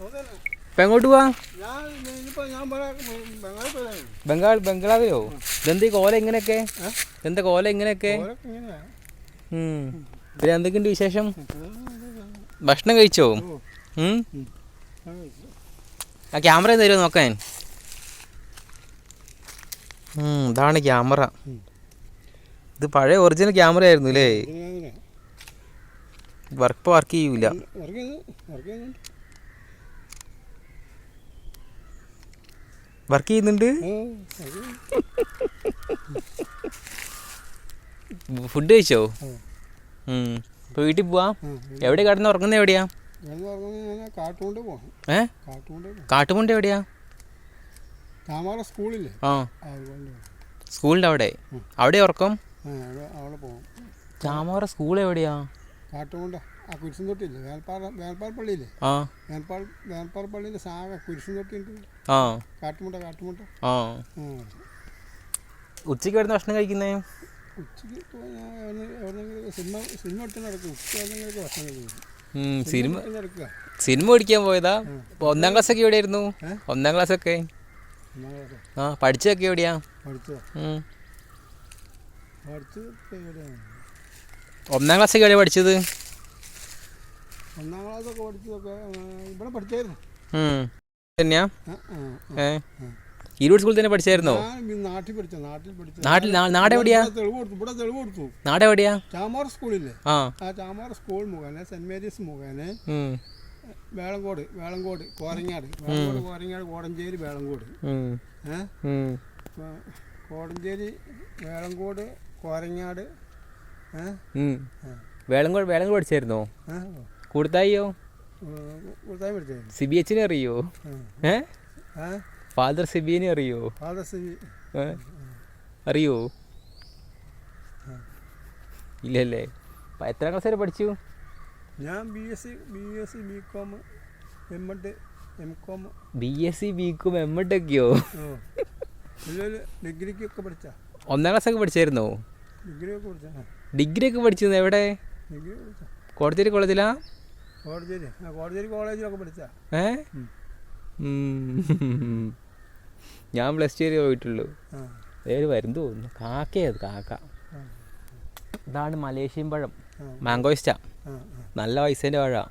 ഇപ്പം എങ്ങോട്ട് പോവാ? ബംഗാൾ ബംഗ്ലാവിലോ ഇതെന്ത് കോല ഇങ്ങനെയൊക്കെ? എന്താ കോല ഇങ്ങനെയൊക്കെ. പിന്നെ എന്തൊക്കെയുണ്ട് വിശേഷം? ഭക്ഷണം കഴിച്ചോ? ആ ക്യാമറ തരുമോ നോക്കാൻ? ഇതാണ് ക്യാമറ. ഇത് പഴയ ഒറിജിനൽ ക്യാമറ ആയിരുന്നു അല്ലേ? വർക്ക് വർക്ക് ചെയ്യൂല. വർക്ക് ചെയ്യുന്നുണ്ട്. ഫുഡ് കഴിച്ചോ. ഇപ്പൊ വീട്ടിൽ പോവാ? എവിടെ കിടന്ന് ഉറങ്ങുന്ന എവിടെയാ? കാട്ടുമുണ്ട് ഞാൻ കാട്ടുകൊണ്ട് പോകണം ഏ? കാട്ടുകൊണ്ട് എവിടെയാ? സ്കൂളില്ലേ? ആ. സ്കൂളിന്റെ അവിടെ? അവിടെ ഉറക്കം? ചാമാറ സ്കൂൾ എവിടെയാ? കാട്ടുകൊണ്ട്. ആ കുരിശും തൊട്ടില്ലേ? വേൽപ്പാറ വേൽപ്പാറ പള്ളിയില്ലേ? ആ. വേൽപ്പാറ വേൽപ്പാറ പള്ളിയിലെ സാഗ കുരിശും തൊട്ടിയുണ്ട് ആ. കാട്ടുമുട്ട കാട്ടുമുട്ട. ആ. ഉച്ചയ്ക്ക് വരുന്ന ഭക്ഷണം കഴിക്കുന്നേ? ഉച്ചയ്ക്ക് സിനിമ സിനിമ എടുത്ത് നടക്കും ഉച്ച എവിടെന്നെങ്കിലൊക്കെ ഭക്ഷണം കഴിക്കും. സിനിമ സിനിമ പഠിക്കാൻ പോയതാ? ഒന്നാം ക്ലാസ് ഒക്കെ എവിടെയായിരുന്നു ഒന്നാം ക്ലാസ് ഒക്കെ ആ പഠിച്ചതൊക്കെ എവിടെയാ? ഒന്നാം ക്ലാസ് ഒക്കെ എവിടെയാ പഠിച്ചത്? ഒന്നാം ക്ലാസ്സൊക്കെ പഠിച്ചതൊക്കെ ഇവിടെ പഠിച്ചായിരുന്നു. തന്നെയാ. ഏ? ഈരോട് സ്കൂളിൽ തന്നെ പഠിച്ചായിരുന്നോ? നാട്ടിൽ പഠിച്ച നാട്ടിൽ പഠിച്ച നാട്ടിൽ നാട് എവിടെയാ? ഇവിടെ തെളിവ് കൊടുത്തു ഇവിടെ തെളിവ് കൊടുത്തു. നാട് എവിടെയാ? ചാമാർ സ്കൂളില്ലേ ആ. ചാമാർ സ്കൂൾ മുഖേന സെന്റ് മേരീസ് മുഖേന. വേളങ്കോട് വേളങ്കോട് കോരങ്ങാട്. വേളങ്കോട് കോരങ്ങാട് കോടഞ്ചേരി വേളങ്കോട്. കോടഞ്ചേരി വേളങ്കോട് കോരങ്ങാട്. വേളങ്കോട് വേളങ്കോട് പഠിച്ചായിരുന്നോ? ഏ സിബി എച്ചിനെ അറിയോ? ഏ? ഫാദർ സിബിനെ അറിയോ? ഫാദർ സിബി. അറിയോ? ഇല്ലല്ലേ. എത്ര ക്ലാസ് വരെ പഠിച്ചു? ഞാൻ B S C B S C B com M ed M com. B S C B com M ed ഒക്കെയോ? ഡിഗ്രിക്കൊക്കെ പഠിച്ച? ഒന്നാം ക്ലാസ് ഒക്കെ പഠിച്ചായിരുന്നോ? ഡിഗ്രി ഒക്കെ പഠിച്ച? ഡിഗ്രി ഒക്കെ പഠിച്ചിരുന്നു എവിടെ? കോടതിരി കോളേജിലാ? കോളേജിലൊക്കെ പഠിച്ച. ഏ. ഞാൻ പ്ലസ് ടു വരെ പോയിട്ടുള്ളൂ. പേര് വരും തോന്നുന്നു. കാക്കയത് കാക്ക. ഇതാണ് മലേഷ്യൻ പഴം. മാങ്കോയിസ്റ്റാ നല്ല പൈസേന്റെ പഴ.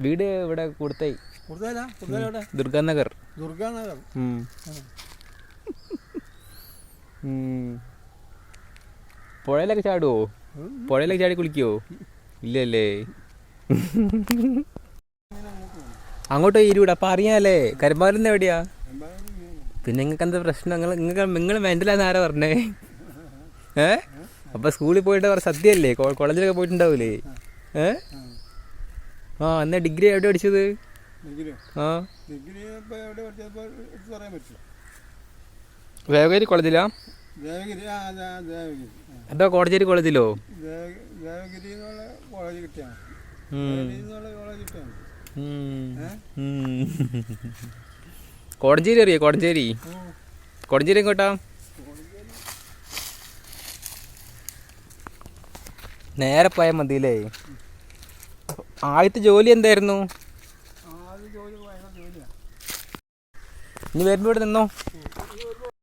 വീട് ഇവിടെ എവിടെ ദുർഗാനഗർ ദുർഗാനഗർ. പുഴയിലൊക്കെ ചാടുവോ. പുഴയിലൊക്കെ ചാടി കുളിക്കുവോ? ഇല്ലല്ലേ. അങ്ങോട്ട് ഇരുവിടെ. അപ്പം അറിയാലേ കരിമ്പാലെന്ന് എവിടെയാ? പിന്നെ നിങ്ങൾക്ക് എന്താ പ്രശ്നം? നിങ്ങൾ നിങ്ങൾക്ക് നിങ്ങൾ മെന്റലാന്ന് ആരാ പറഞ്ഞേ? ഏ? അപ്പം സ്കൂളിൽ പോയിട്ട് കുറേ സദ്യയല്ലേ? കോളേജിലൊക്കെ പോയിട്ടുണ്ടാവൂലേ? ഏ? ആ എന്നാ ഡിഗ്രി എവിടെ പഠിച്ചത്? ഡിഗ്രി ആ വേഗേരി കോളേജിലാ? ദേവഗിരി ആ. അതോ കോടഞ്ചേരി കോളേജിലോ? ദേവഗിരി എന്നുള്ള കോളേജ് കിട്ടിയാണ്. കോളേജ് കിട്ടിയാണ്. കോടഞ്ചേരി അറിയോ? കോടഞ്ചേരി? കോടഞ്ചേരി എങ്ങോട്ടാ? നേരെ പോയാൽ മതിയില്ലേ? ആദ്യത്തെ ജോലി എന്തായിരുന്നു? ഇനി വരുമ്പോൾ ഇവിടെ നിന്നോ?